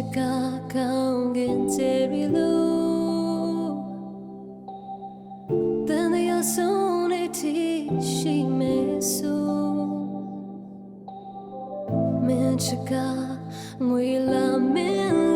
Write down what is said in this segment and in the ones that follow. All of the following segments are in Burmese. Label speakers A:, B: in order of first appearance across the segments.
A: မင်းချစ်ကကောင်းကင်ကျေရီလို့တန်ရဆုံးနေတီရှိမေဆိုမင်းချစ်ကငွေလာမင်း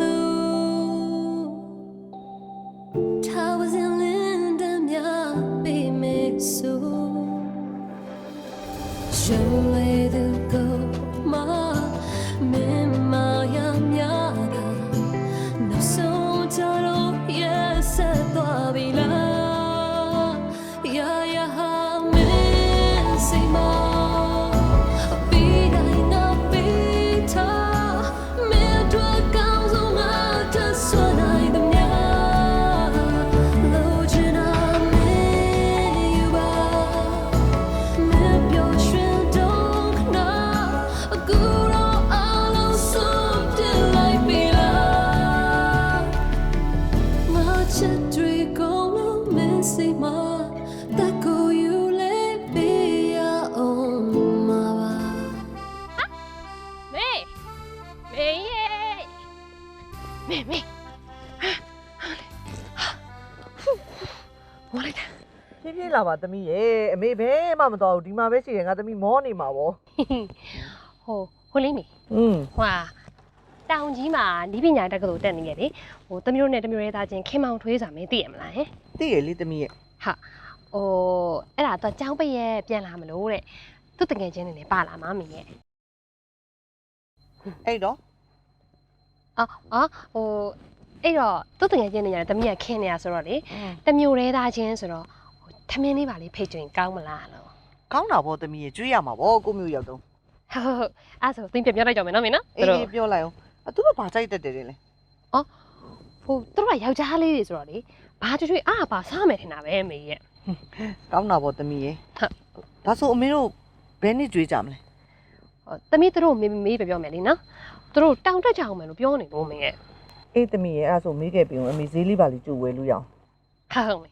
B: မေရေမေမေမောလိုက်တာ
C: ဖြည်းဖြည်းလာပါသမီးရဲ့အမေဘဲမှမတော်ဘူးဒီမှာပဲရှိတယ်ငါသမီးမောနေမှာဗော
B: ဟိုဟိုလေးမေ
C: อืม
B: ဟွာတောင်ကြီးမှာနီးပညာတက္ကသိုလ်တက်နေရလေဟိုတမျိုးနဲ့တမျိုးရဲသားချင်းခင်မောင်ထွေးစာမင်းသိရမလားဟင်
C: သိရလေသမီးရဲ့
B: ဟာဟိုအဲ့ဒါတော့ចောင်းပိတ်ရဲ့ပြန်လာမလို့တဲ့သူ့တငယ်ချင်းတွေနဲ့ပါလာမမင်းရဲ့
C: အဲ့တော့
B: အော်အော်ဟိုအဲ့တော့သူ့တငယ်ချင်းတွေညာတမီးကခင်းနေရဆိုတော့လေ
C: อืม
B: တမျိုးရဲသားချင်းဆိုတော့ဟိုထမင်းလေးပါလေးဖိတ်ကြရင်ကောင်းမလားလို့
C: ကောင်းတာဗောသမီးရဲ့ကျွေးရမှာဗောကိုမျိုးရောက်တော့
B: ဟုတ်ဟုတ်အဲ့ဆိုသင်ပြပြောလိုက်ကြမယ်နော်မင်းနော်
C: အေး
B: သူတို့
C: အေးပြောလိုက်အောင်အသူကဘာကြိုက်တတ်တယ်လဲ
B: ဟိုသူတို့ကယောက်ျားလေးတွေဆိုတော့လေဘာကြွကြွအားပါစားမယ်ထင်တာပဲအမေရဲ့
C: ကောင်းတာဗောသမီးရဲ့
B: ဟုတ်
C: ဒါဆိုအမေတို့ဘယ်နှစ်ကျွေးကြမလဲ
B: ဟို သမီးသူတို့မေးမေးပြပြောမယ်လीနော်သူတို့တောင်တက်ကြအောင်မယ်လို့ပြောနေလို့မင်းရဲ့
C: အေးသမီးရဲ့အဲ့ဒါဆိုမေးခဲ့ပြီအောင်အမေဈေးလေးပါလေးကြိုဝယ်လို့ရအောင်
B: ဟာဟုတ်မေ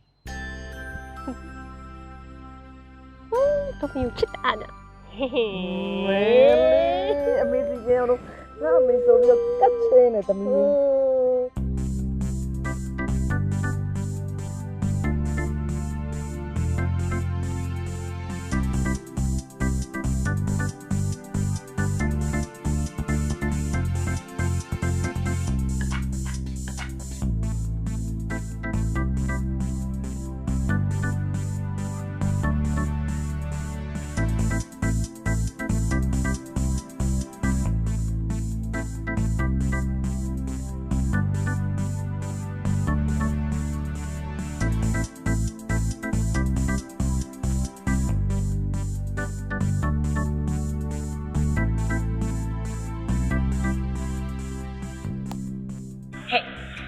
B: ဟိုးတော့မျိုးချစ်တာနော်ဟေးဟေး
C: ဝဲလေအမေစီပြောတော့ငါအမေဆိုပြီးတော့ကတ်ချဲနေသမီး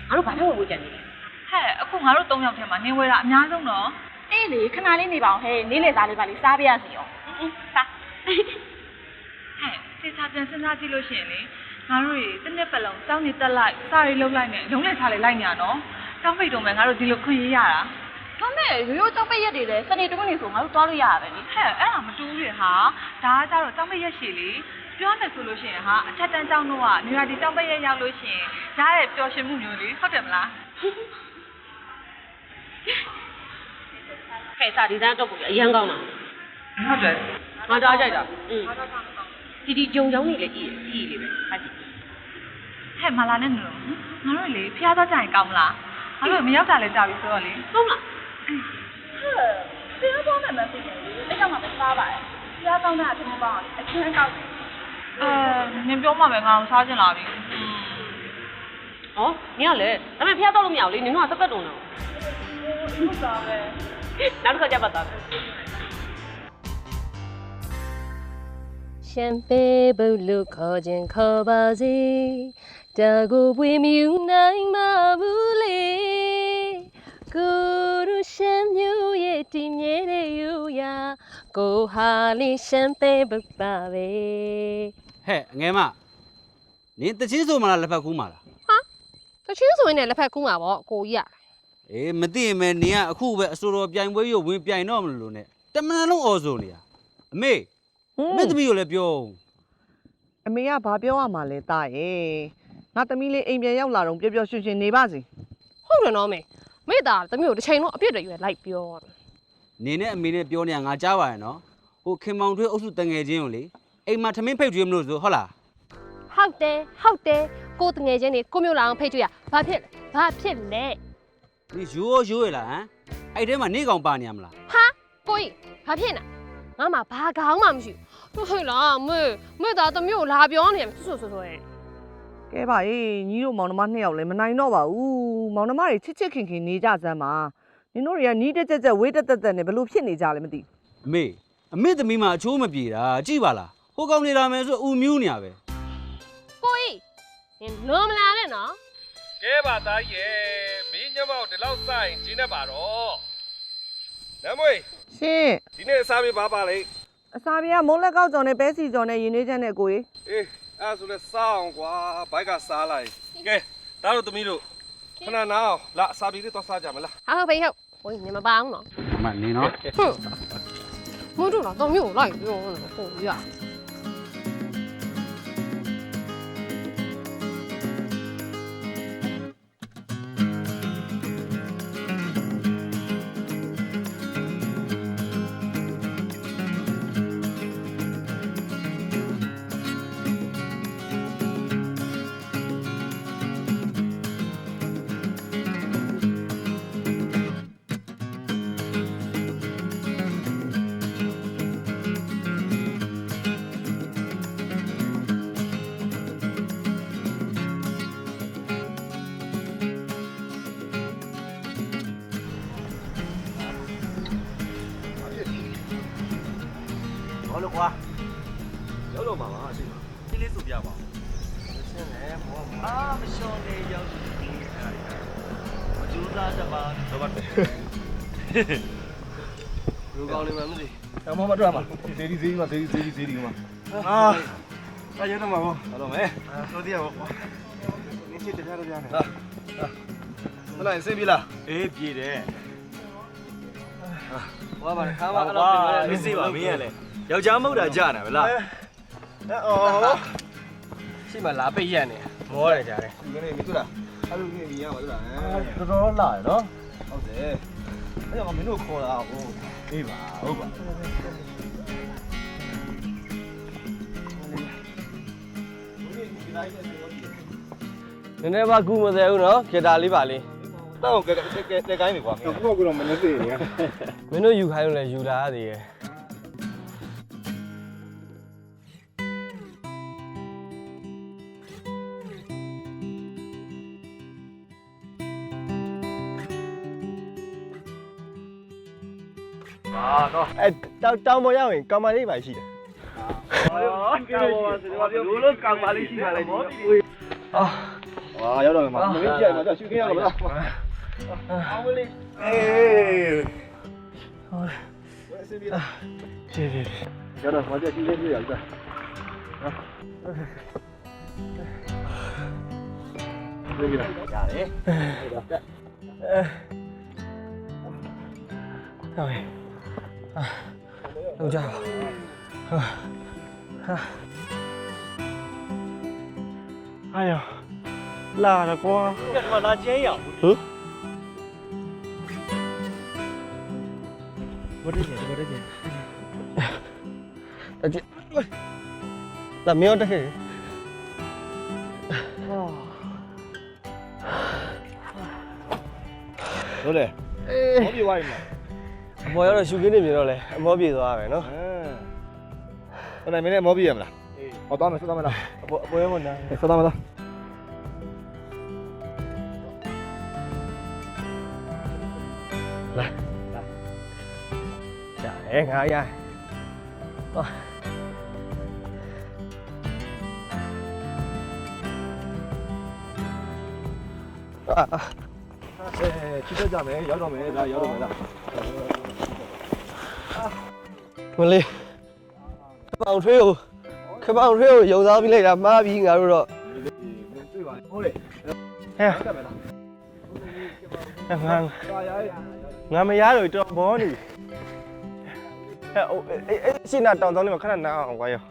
D: ငါတို့ဘာလို့ဝေကြံနေလဲ
E: ဟဲ့အခုငါတို့၃ယောက်ထဲမှာနင်ဝဲတာအများဆုံးတော့
D: အေးလေခဏလေးနေပါအောင်ဟဲ့လေးလေသားလေးပါလေးစားပြရစီရောအင်းစား
E: ဟဲ့စေချာပြန်စဉ်းစားကြည့်လို့ရှိရင်လေငါတို့တွေတစ်နှစ်ပတ်လုံးစောင်းနေတက်လိုက်စားရီလုံးလိုက်နဲ့လုံးနဲ့စားလေလိုက်ညာနော်တောင်းဖိတ်တော့မယ်ငါတို့ဒီလိုခွင့်ရရတာ
D: ဒါမဲ့ရိုးရိုးကြောက်ပိတ်ရက်တွေလဲစနေတကွန်းနေဆိုငါတို့သွားလို့ရရပဲလေ
E: ဟဲ့အဲ့ဒါမတူးတွေဟာဒါကကြတော့တောင်းဖိတ်ရက်ရှည်လေ ပြောမယ်ဆိုလို့ရှိရင်ဟာအထက်တန်းကျောင်းတို့ကနေရာဒီတောင်းဖိတ်ရက်ရောက်လို့ရှိရင်ရရဲ့ပျော်ရွှင်မှုမျိုးလေဟုတ်တယ်မလား
D: ဟဲ့စားဒီသားတော့ကိုအရန်ကောင်းတာ
E: ဟုတ်တယ်
D: ငါတော့ကြိုက်တာอืมဒီဒီဂျုံချောင်းနေလေကြည့်ကြည့်လေပဲဟာကြည့်
E: ဟဲ့မလာနဲ့နော်ငါတို့လေဖျားသွားကြရင်ကောင်းမလားငါတို့မရောက်တာလည်းကြာပြီဆိုတော့လေ
D: ဟုတ်လားဟဲ့တရားပေါ်မှာမသိဘူးအဲ့ကြောင့်မှမစားပါဘူးတရားကောင်းတာအထင်ပေါင်းအချင်းကောက်တယ်
E: အဲနင်ပြောမှပဲငါတို့စားကျင်လာပြီ
D: ဟောနင်ကလေဒါပေမဲ့ဖျားတော့လို့မရဘူးလေနင်တို့ကတက်တက်တုံတော့ဟုတ်တာပဲနောက်တစ်ခါကြပါသား
B: ရှမ်ပေဘုတ်လို့ခေါ်ခြင်းခေါ်ပါစေတာကိုပွေမြူနိုင်မှာဘူးလေကိုရရှမ်မျိုးရဲ့တည်မြဲတဲ့ယူရာကိုဟာလေးရှမ်ပေဘုတ်ပါပဲ
F: ဟဲ့အငယ်မနင်တချင်းဆိုမလားလက်ဖက်ခူးမလား
B: တချင်းဆိုရင်လည်းလက်ဖက်ကူးမှာပေါ့ကိုကြီးอ่ะ
F: အေးမသိရင်ပဲနင်ကအခုပဲအစိုးရပြိုင်ပွဲရုပ်ဝင်ပြိုင်တော့မလို့နဲ့တမန်လုံးအော်ဆိုနေရအမေအမေသမီးကိုလည်းပြော
C: အမေကဘာပြောရမှာလဲတာရဲ့ငါသမီးလေးအိမ်ပြန်ရောက်လာတော့ပျော်ပျော်ရွှင်ရွှင်နေပါစေ
B: ဟုတ်တယ်နော်မေမေသားသမီးကိုတစ်ချိန်လုံးအပြစ်တွေရွယ်လိုက်ပြောတယ်
F: နေနဲ့အမေနဲ့ပြောနေတာငါကြားပါရဲ့နော်ဟိုခင်မောင်ထွေးအုပ်စုတငယ်ချင်းကိုလေ အိမ်မှာထမင်းဖိတ်ကျွေးမလို့ဆိုဟုတ်လား
B: ဟုတ်တယ်ဟုတ်တယ်ကိုတငယ်ချင်းတွေကိုမျိုးလာအောင်ဖိတ်ကြရဘာဖြစ်လဲဘာဖြစ်လဲ
F: ဒီရိုးရောရိုးရလားဟမ်အဲ့ထဲမှာနေကောင်ပါနေရမလား
B: ဟာကိုကြီးဘာဖြစ်နေငါမှဘာကောင်းမှမရှိဘူးဟုတ်လားမေမေသားသမီးကိုလာပြောနေတယ်ဆွဆွဆွဆွရဲ့
C: ကဲပါအေးညီတို့မောင်နှမနှစ်ယောက်လည်းမနိုင်တော့ပါဘူးမောင်နှမတွေချစ်ချစ်ခင်ခင်နေကြစမ်းပါနင်တို့တွေကနီးတက်ကြက်ကြက်ဝေးတက်တက်တက်နဲ့ဘလို့ဖြစ်နေကြလဲမသိ
F: အမေအမေသမီးမှာအချိုးမပြေတာကြည့်ပါလား ဟိုကောင်နေလာမယ်ဆိုအူမြူးနေရပဲ
B: ကိုကြီးနင်လွန်မလာနဲ့နော်
G: ကဲပါသားကြီးရဲ့မင်းညမောက်ဒီလောက်စရင်ကျင်းတတ်ပါတော့နမွေ
C: ရှင်
G: ဒီနေ့အစားပေးပါပါလေ
C: အစာပြေကမုံလက်ကောက်ကြော်နဲ့ပဲစီကြော်နဲ့ရင်းနှီးချက်နဲ့ကိုကြီး
G: အေးအဲ့ဒါဆိုလဲစားအောင်ကွာဘိုက်ကစားလိုက်ကဲဒါတို့သမီးတို့ခဏနာအောင်လာအစားပေးလေးတော့စားကြမလား
B: ဟာဟုတ်ပြီဟုတ်ကိုကြီးနင်မပါအောင်နော်
F: အမနေနော်
B: ဟွန်းမတို့လားသမီးကိုလိုက်ပြောနေကို ကြီး
G: ဟောလို့ကွာရောက်တော့မှာပါအရှိပါဒီလေးဆိုပြပါဦးရှင်းတယ်ဘောအာမရှောင်းနေရောက်ဒီအကျိုးသားတပါတော့ပါတယ်လူကောင်းနေမှမသိ
H: အမမတွေ့မှာဇေဒီဇေဒီမှာဇေဒီဇေဒီဇေဒီမှာ
G: အာအရင်တော့မှာဘောဟုတ်တော့မယ်တို့တရားဘောနင်းချစ်တရားတော့ပြန်နေဟာမလားစင်ပြီလားအေးပြေတယ်ဟောပါခါမအဲ့လိုပြင်နေစေးပါမင်းရလေ ယောက်ျားမဟုတ်တာကြာနေဗလားအော်ရှိမလာပိတ်ရက်နေမောတယ်ကြာတယ်ဒီနေ့မတွေ့လားအဲ့လိုကြီးရပါလား
H: တော်တော်လာရနော်
G: ဟုတ်တယ်အဲ့တော့မင်းတို့ခေါ်လာဟို
H: အေးပါဟုတ်ပါ
I: နည်းနည်းပါကူမသေးဘူးနော်ဂီတာလေးပါလေး
G: တော့ကဲကဲကဲကိုင်းနေကွာမင်း
H: တော့ကတော့မနေသေးနေ
I: မင်းတို့ယူခိုင်းလို့လည်းယူလာရသေးရဲ့
G: ပါ တော့
I: အဲတောင်တောင်ပေါ်ရောက်ရင်ကောင်မလေးပါရှိတယ်
G: ကောင်းပါစေပါဘယ်လိုကောင်းပါလိမ့်ရှိပါလဲဒီ
I: အာ
H: ဟာရောက်တော့မှာမင်းကြိုက်မှာတော့ရှူခင်းရအောင်လား
G: အောင်မလေး
H: အေး
I: ကျေးဇူး
H: ရောက်တော့မှာကြရှူခင်းပြရအောင်လေကြလား
G: ရတယ်
I: ဟုတ်ပြီအာလောက် ကြပါဟာဟာအာယောလာရကွာ
G: ကဲဒီမှာလာကျဲရအောင်
I: ဟမ်ဘာတည်းဘာတည်းအကြည့်လာမြောက်တက်ခဲ့
H: ဟုတ်လေ
I: အေး
H: ဟောပြေးသွားပြီ မလား
I: အပေါ်ရောက်တော့ရှူကင်းနေမြင်တော့လဲအမောပြေသွားမယ်နော်
H: ဟမ်အဲ့ဒါမင်းလည်းမောပြေးရမလားဟောတော့မယ်ဆက်တော့မလား
I: အပေါ်အပေါ်ရောက်မနာ
H: ဆက်တော့မလား
I: ကြာတယ်ငါရဟောအာ
H: အဲချစ်တတ်ကြမယ်ရောက်တော့မယ်ဒါရောက်တော့မယ်လား
I: မလေးခပောင်ထွေးကိုခပောင်ထွေးကိုရုံစားပြီးလိုက်တာမှားပြီးငါတို့တော့
H: ဟုတ်လေ
I: ဟဲ့ငါငါမရတော့တော်ဘောနေဟဲ့အေးအေးရှင်းတာတောင်းတောင်းလေးမခဏနားအောင်ကွာရောဟ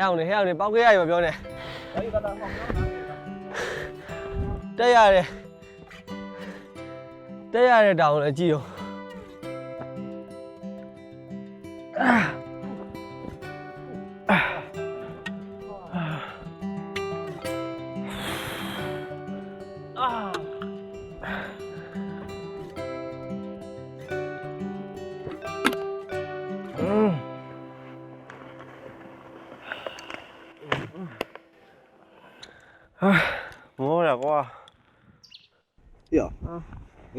I: ဲ့အောင်လေဟဲ့အောင်လေပေါက်ခဲ့ရရောပြောနေဟဲ့ကတာပေါက်ခဲ့ ရတယ်တက်ရတဲ့တောင်လည်းကြည့်ရော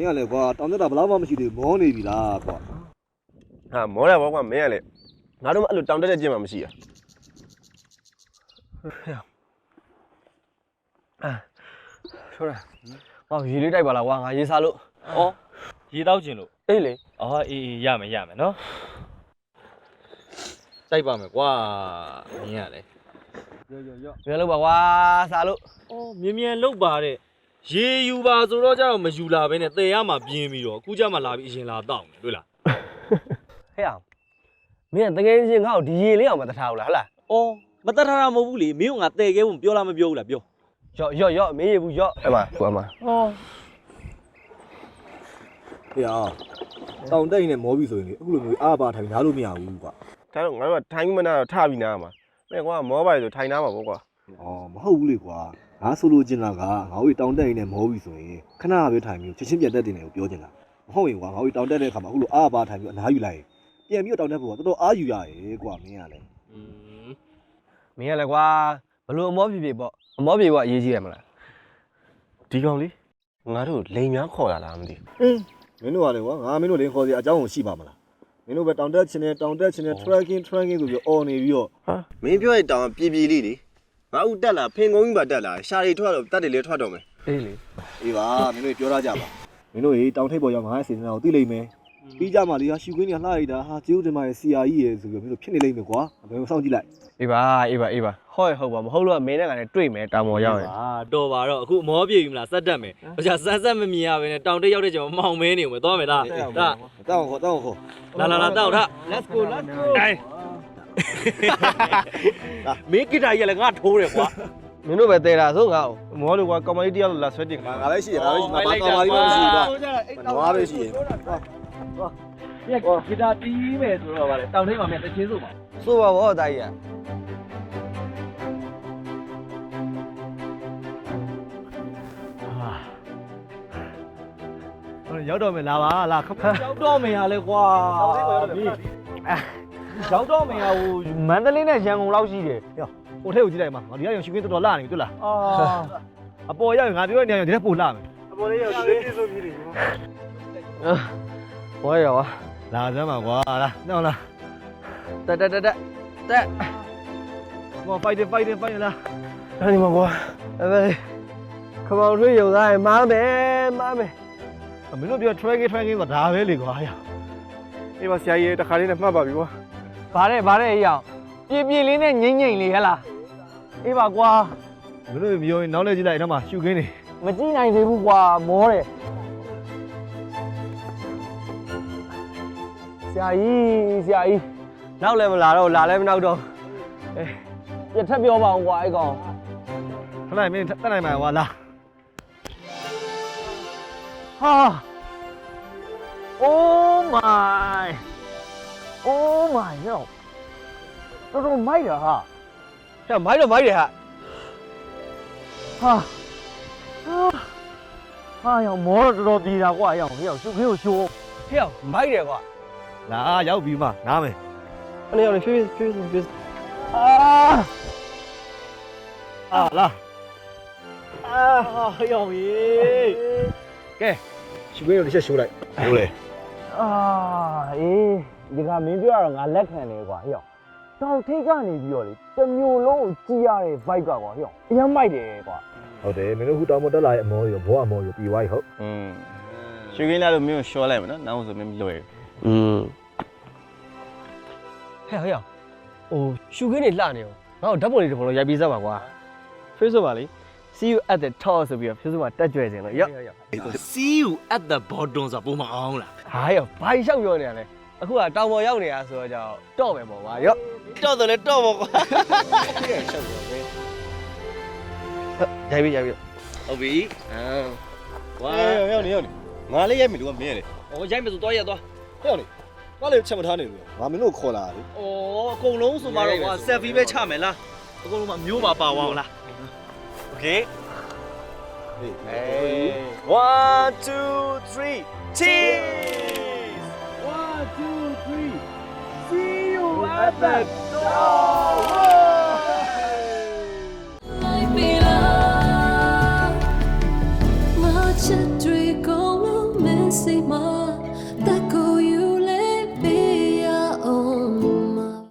H: င်းကလည်းကွာတောင်တက်တာဘလောက်မှမရှိသေးဘူးမောနေပြီလားကွာ
J: ဟာမောတာဘောကွာမင်းကလေငါတို့မှအဲ့လိုတောင်တက်တဲ့ကျင့်မှမရှိရ
I: ဆိုရဟောရေလေးတိုက်ပါလားကွာငါရေစားလို့
G: ဩရေတောက်ကျင်လို့
I: အေးလေ
G: အော်အေးအေးရမယ်ရမယ်နော်တိုက်ပါမယ်ကွာမင်းရလေရောရောရော
I: ပြန်လို့ပါကွာစားလို့
G: အော်မြင်မြန်လောက်ပါတဲ့ ရေယူပါဆိုတော့ကြတော့မယူလာဘဲနဲ့တည်ရမှာပြင်းပြီးတော့အခုကြမှာလာပြီးအရင်လာတောက်မယ်တွေ့လား
I: ဟဲ့အောင်မင်းကတကယ်ချင်းငါ့ကိုဒီရေလေးအောင်မတထားဘူးလားဟလား
G: အော်မတတ်ထားတာမဟုတ်ဘူးလေမင်းကငါတည်ခဲ့ဖို့ပြောလားမပြောဘူးလားပြော
I: ရော့ရော့ရော့မင်းရေဘူးရော့အဲ့မှာကွာမှာ
G: ဟော
H: ဟေ့အောင်တောင်တက်ရင်လည်းမောပြီဆိုရင်လေအခုလိုမျိုးအားပါထိုင်နားလို့မရဘူးကွာ
J: ဒါတော့ငါတို့ကထိုင်ပြီးမနာတော့ထပြီးနားမှာမင်းကွာမောပါလေဆိုထိုင်နားမှာပေါ့ကွာ
H: အော်မဟုတ်ဘူးလေကွာ ငါဆိုလိုချင်တာကငါတို့တောင်တက်ရင်လည်းမောပြီဆိုရင်ခဏပဲထိုင်ပြီးချက်ချင်းပြန်တက်တင်တယ်ကိုပြောချင်တာမဟုတ်ရင်ကွာငါတို့တောင်တက်တဲ့အခါမှာအခုလိုအားပါထိုင်ပြီးအနားယူလိုက်ရင်ပြန်ပြီးတော့တောင်တက်ဖို့ကတော်တော်အားယူရရဲ့ကွာမင်းကလည်း
G: อืม
I: မင်းကလည်းကွာဘလို့အမောပြေပြေပေါ့အမောပြေပေါ့အရေးကြီးရမလား
J: ဒီကောင်လေးငါတို့လိန်များခေါ်ရလားမသိ
H: မင်းတို့ကလည်းကွာငါမင်းတို့လင်းခေါ်စီအကြောင်းကိုရှိပါမလားမင်းတို့ပဲတောင်တက်ချင်တယ်တောင်တက်ချင်တယ် trekking trekking ဆိုပြီးអော်နေပြီးတော့
J: မင်းပြောရတောင်ပြေပြေလေးလေ ငါဥတက်လာဖင်ကုန်းကြီးပါတက်လာရှာရီထွက်တော့တက်တယ်လေထွက်တော့မယ်
I: အေးလေ
H: အေးပါမင်းတို့ပြောရကြပါမင်းတို့ရေတောင်ထိပ်ပေါ်ရောက်ငါရဲ့စေတနာကိုသိလိမ့်မယ်ပြီးကြမှာလေဟာရှူကွင်းကြီးလှရတာဟာကျေးဇူးတင်ပါတယ်ဆရာကြီးရေဆိုပြီးမင်းတို့ဖြစ်နေလိမ့်မယ်ကွာဘယ်မှာစောင့်ကြည့်လိုက်
I: အေးပါအေးပါအေးပါဟုတ်ရဟုတ်ပါမဟုတ်လို့မင်းနဲ့ကလည်းတွေ့မယ်တောင်ပေါ်ရောက်ရင်
G: အာတော်ပါတော့အခုအမောပြေပြီမလားစက်တက်မယ်ဘာချာစမ်းစမ်းမမြင်ရဘဲနဲ့တောင်တက်ရောက်တဲ့ချိန်မှာမောင်မဲနေဦးမယ်သွားမယ်လားဒါ
H: တောင်းခေါ်တောင်းခေါ်
G: လာလာလာတောက်ထ
H: let's go let's go
G: မင်းဂီတာကြီးကလည်းငါထိုးတယ်ကွာ
I: မင်းတို့ပဲတဲတာဆိုငါ့ကို
J: မောလို့ကွာကောင်မလေးတယောက်လာဆွဲတင်
H: ငါငါပဲရှိတယ်ငါပဲရှိမှာပါကောင်ပါလေးပဲရှိတော့ငါပဲရှိတယ်
G: ဂီတာတီးမယ်ဆိုတော့ဗါလေတောင်ထိပ်မှာမြန်တချင်းဆိုပါ
I: စိုးပါဘောတာကြီးอ่ะ
J: ရောက်တော့မယ်လာပါလာခပ်
G: ရောက်တော့မယ်ရလဲကွာရောက်တော့မယ် ရဟိုမန္တလေးနဲ့ရန်ကုန်လောက်ရှိတယ်
J: ဟိုထဲကိုကြည့်လိုက်မှာငါဒီကရောရှူကင်းတော်တော်လာနေပြီတွေ့လား
G: အာ
J: အပေါ်ရောက်ရင်ငါပြောတဲ့နေရာရောဒီထဲပို့လာမယ်
I: ဘောရရော
J: လာစမ်းပါကွာလာနောက်လာ
I: တက်တက်တက်တက်တက်
J: ကွာ fighting fighting fighting လာ
I: အဲ့ဒီမှာကွာအဲ့ဒါခမောင်ထွေးယုံသားရင်မားမယ်မားမယ်
J: မင်းတို့ပြော tracking tracking ဆိုတာဒါပဲလေကွာဟဲ့အေးပါဆရာကြီးတခါလေးနဲ့မှတ်ပါပြီကွာ
G: ဗါတဲ့ဗါတဲ့အေးအောင်ပြေပြေလေးနဲ့ငိမ့်ငိမ့်လေးဟဲ့လားအေးပါကွာ
J: မင်းတို့ပြောရင်နောက်လဲကြည့်လိုက်အဲ့တော့မှရှူကင်းနေ
G: မကြည့်နိုင်သေးဘူးကွာမောတယ်ဆရာကြီးဆရာကြီး
I: နောက်လည်းမလာတော့လာလည်းမနောက်တော့
G: ပြထပ်ပြောပါအောင်ကွာအဲ့ကောင်
J: ခဏမင်းတက်နိုင်မှာကွာလာ
G: ဟာ Oh my Oh my ဟဲ့တော်တော်မိုက်တာဟာ
I: ဟဲ့မိုက်တော့မိုက်တယ်ဟာ
G: ဟာဟာဟာရောင်မောတော့တော်တော်ပြေးတာကွာရောင်ရောင်ရှုပ်ခင်းကိုရှိုး
I: ဟဲ့မိုက်တယ်ကွာ
J: လာရောက်ပြီမှနားမယ်
I: အဲ့ဒီရောက်နေဖြည်းဖြည်းဖြည်းဖြည်း
G: အာ
J: အာလာ
G: အာဟာရောင်ကြီး
J: ရှူကင်းကိုတစ်ချက်ရှူလိုက်ဟုတ်လေ
G: အာအေး ဒီကမင်းပြောရတော့ငါလက်ခံတယ်ကွာဟဲ့တောင်ထိတ်ကနေပြီးတော့လေတစ်မျိုးလုံးကိုကြည်ရတဲ့ vibe ကကွာဟဲ့အရင်မိုက်တယ်ကွာ
H: ဟုတ်တယ်မင်းတို့ခုတောင်မတက်လာရဲ့အမောရောဘောအမောရောပြီးသွားပြီဟုတ်
K: อืมရွှေကင်းလာလို့မင်းကိုရှော့လိုက်မယ်နော်နောက်ဆိုမင်းမလွယ်
I: อืมဟဲ့ဟဲ့ဟိုရှူခင်းနေလှနေရောငါ့ကိုဓာတ်ပုံလေးတစ်ပုံလုံးရိုက်ပြီးစမ်းပါကွာ Facebook ပါလေ see you at the top ဆိုပြီးတော့ Facebook မှာတက်ကြွစင်လို့ရော့
G: See you at the bottom ဆိုပုံမအောင်လား
I: ဟာရောဘာလျှောက်ပြောနေရလဲ အခုကတောင်ပေါ်ရောက်နေတာဆိုတော့ကြောင့်တော့မယ်ပေါ့ကွာရော့
H: တော့တယ်လေတော့ပေါ့ကွာ
I: ရိုက်ပြီရိုက်ပြီ
H: ဟုတ်ပြီအာဝါရောက်နေရောက်နေငါလေးရိုက်မယ်လို့ကမင်းရတယ်
G: 哦，ရိုက်မယ်ဆိုတော့ရက်သွား
H: ဟဲ့နေငါလေးချက်မထားနေဘူးငါမင်းတို့ခေါ်လာတယ်
G: ။အော်အကုန်လုံးဆိုမှတော့ကွာ selfie ပဲချမယ်လား။အကုန်လုံးမမျိုးပါပါဝအောင်လား
H: โอเคဟေး1 2 3 cheese You at